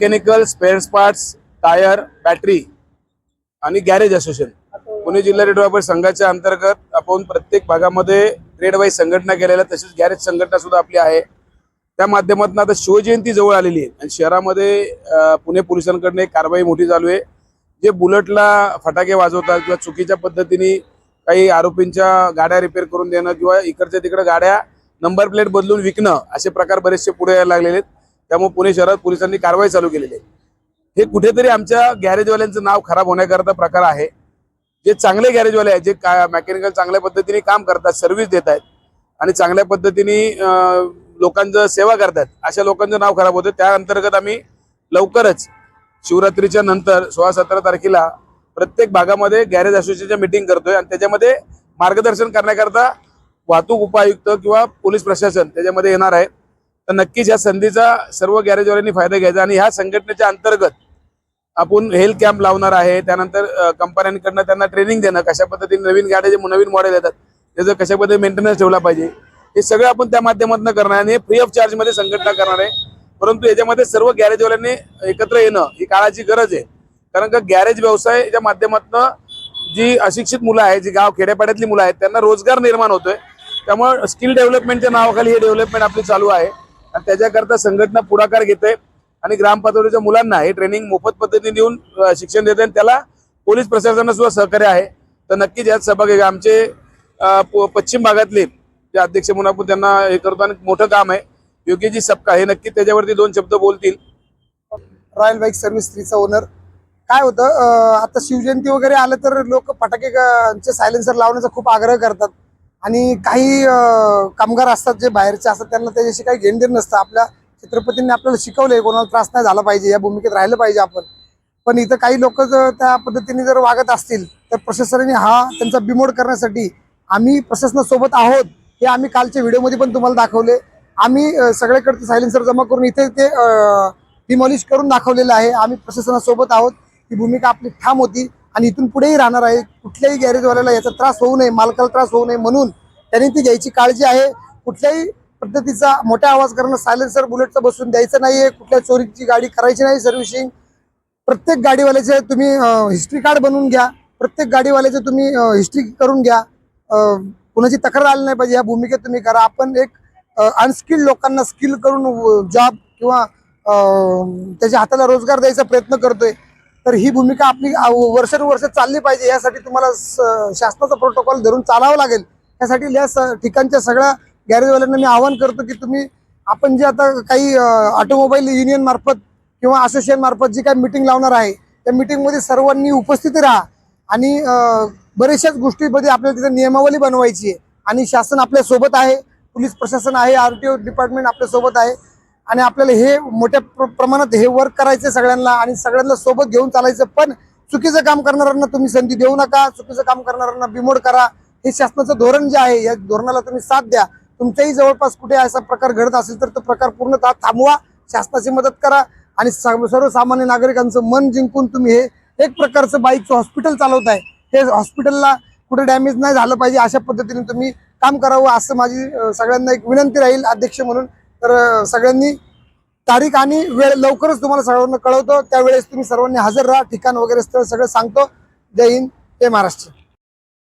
Mechanical spare parts tyre battery आणि garage association. Pune जिल्हा रेड व्यापारी संघाच्या अंतर्गत आपण प्रत्येक भागामध्ये ट्रेड वाईज संघटना केलेल्या तसेच गॅरेज संघटना सुद्धा आपली आहे. त्या माध्यमातून आता शिवजयंती जवळ आलेली आहे आणि शहरामध्ये पुणे पोलिसांकडनं एक कारवाई मोठी चालू आहे. जे बुलेटला फटाके वाजवतात किंवा चुकीच्या पद्धतीने काही आरोपींच्या गाड्या रिपेअर करून देणं किंवा इकडच्या तिकडे गाड्या नंबर प्लेट बदलून विकणं असे प्रकार बरेचसे पुढे यायला लागलेले आहेत. त्यामुळे पुणे शहरात पोलिसांनी कारवाई चालू केलेली आहे. हे कुठेतरी आमच्या गॅरेजवाल्यांचं नाव खराब होण्याकरता प्रकार आहे. जे चांगले गॅरेजवाले आहेत जे का मेकॅनिकल चांगल्या पद्धतीने काम करतात सर्व्हिस देत आहेत आणि चांगल्या पद्धतीने लोकांचं सेवा करतात अशा लोकांचं नाव खराब होतं. त्या अंतर्गत आम्ही लवकरच शिवरात्रीच्या नंतर सोळा सतरा तारखेला प्रत्येक भागामध्ये गॅरेज असोसिएशनच्या मिटिंग करतोय आणि त्याच्यामध्ये मार्गदर्शन करण्याकरता वाहतूक उपायुक्त किंवा पोलीस प्रशासन त्याच्यामध्ये येणार आहे. तर नक्कीच या संधीचा सर्व गॅरेजवाल्यांनी फायदा घ्यायचा आणि ह्या संघटनेच्या अंतर्गत आपण हेल्थ कॅम्प लावणार आहे. त्यानंतर कंपन्यांकडनं त्यांना ट्रेनिंग देणं कशा पद्धतीने नवीन गाड्या जे नवीन मॉडेल येतात त्याचं कशा पद्धतीने मेंटेनन्स ठेवला पाहिजे हे सगळं आपण त्या माध्यमातून करणार आहे आणि हे फ्री ऑफ चार्जमध्ये संघटना करणार आहे. परंतु याच्यामध्ये सर्व गॅरेजवाल्यांनी एकत्र येणं ही काळाची गरज आहे. कारण का गॅरेज व्यवसाय याच्या माध्यमातून जी अशिक्षित मुलं आहेत जी गाव खेड्यापाड्यातली मुलं आहेत त्यांना रोजगार निर्माण होतोय. त्यामुळे स्किल डेव्हलपमेंटच्या नावाखाली हे डेव्हलपमेंट आपली चालू आहे. आणि त्याच्याकरता संघटना पुढाकार घेते आणि ग्रामपातळीच्या मुलांना हे ट्रेनिंग मोफत पद्धतीने देऊन शिक्षण देते आणि त्याला पोलीस प्रशासनाला सुद्धा सहकार्य आहे. तर नक्कीच यात सहभाग घ्या. आमचे पश्चिम भागातले जे अध्यक्ष म्हणून आपण त्यांना हे करतो आणि मोठं काम आहे. योग्यजी सबका हे नक्की त्याच्यावरती दोन शब्द बोलतील. रॉयल बाईक सर्व्हिस थ्रीचा ओनर. काय होतं आता शिवजयंती वगैरे आलं तर लोक फटाके सायलेन्सर लावण्याचा खूप आग्रह करतात. आणि काही कामगार असतात जे बाहेरचे असतात त्यांना त्याच्याशी काही घेणदेण नसतं. आपल्या छत्रपतींनी आपल्याला शिकवलंय कोणाला त्रास नाही झाला पाहिजे या भूमिकेत राहिलं पाहिजे आपण. पण इथं काही लोक जर त्या पद्धतीने जर वागत असतील तर प्रशासनाने हा त्यांचा बिमोड करण्यासाठी आम्ही प्रशासनासोबत आहोत हे आम्ही कालच्या व्हिडिओमध्ये पण तुम्हाला दाखवले. आम्ही सगळ्याकडचं सायलेन्सर जमा करून इथे ते डिमॉलिश करून दाखवलेलं आहे. आम्ही प्रशासनासोबत आहोत. ही भूमिका आपली ठाम होती आणि इथून पुढेही राहणार आहे. कुठल्याही गॅरेजवाल्याला याचा त्रास होऊ नये मालकाला त्रास होऊ नये म्हणून त्यांनी ती घ्यायची काळजी आहे. कुठल्याही पद्धतीचा मोठा आवाज करणं सायलेन्सर बुलेटचं बसून द्यायचं नाहीये. कुठल्या चोरीची गाडी करायची नाही सर्व्हिसिंग. प्रत्येक गाडीवाल्याचे तुम्ही हिस्ट्री कार्ड बनवून घ्या. प्रत्येक गाडीवाल्याचे तुम्ही हिस्ट्री करून घ्या. कुणाची तक्रार आली नाही पाहिजे या भूमिकेत तुम्ही करा. आपण एक अनस्किल्ड लोकांना स्किल करून जॉब किंवा त्याच्या हाताला रोजगार द्यायचा प्रयत्न करतोय. तर ही भूमिका आपली वर्षानुवर्ष चालली पाहिजे. यासाठी तुम्हाला शासनाचा प्रोटोकॉल धरून चालावं लागेल. यासाठी या स- ठिकाणच्या सगळ्या गॅरेजवाल्यांना मी आवाहन करतो की तुम्ही आपण जे आता काही ऑटोमोबाईल युनियन मार्फत किंवा असोसिएशन मार्फत जी काही मिटिंग लावणार आहे त्या meeting सर्वांनी उपस्थित राहा आणि बऱ्याचशाच गोष्टीमध्ये आपल्याला तिथे नियमावली बनवायची आहे. आणि शासन आपल्यासोबत आहे पोलीस प्रशासन आहे आर टी ओ डिपार्टमेंट आपल्यासोबत आहे. आणि आपल्याला हे मोठ्या प्र- प्रमाणात हे वर्क करायचं सगळ्यांना आणि सगळ्यांना सोबत घेऊन चालायचं. पण चुकीचं काम करणाऱ्यांना तुम्ही संधी देऊ नका चुकीचं काम करणाऱ्यांना बिमोड करा. हे शासनाचं धोरण जे आहे या धोरणाला तुम्ही साथ द्या. तुमच्याही जवळपास कुठे असा प्रकार घडत असेल तर तो प्रकार पूर्णतः थांबवा. शासनाची मदत करा आणि सर्वसामान्य नागरिकांचं मन जिंकून तुम्ही हे एक प्रकारचं बाईकचं हॉस्पिटल चालवत आहे. हे हॉस्पिटलला कुठे डॅमेज नाही झालं पाहिजे अशा पद्धतीने तुम्ही काम करावं असं माझी सगळ्यांना एक विनंती राहील अध्यक्ष म्हणून. तर सगळ्यांनी तारीख आणि वेळ लवकरच तुम्हाला सर्वांना कळवतो. त्यावेळेस तुम्ही सर्वांनी हजर राहा. ठिकाण वगैरे स्थळ सगळं सांगतो. जय हिंद. जय महाराष्ट्र.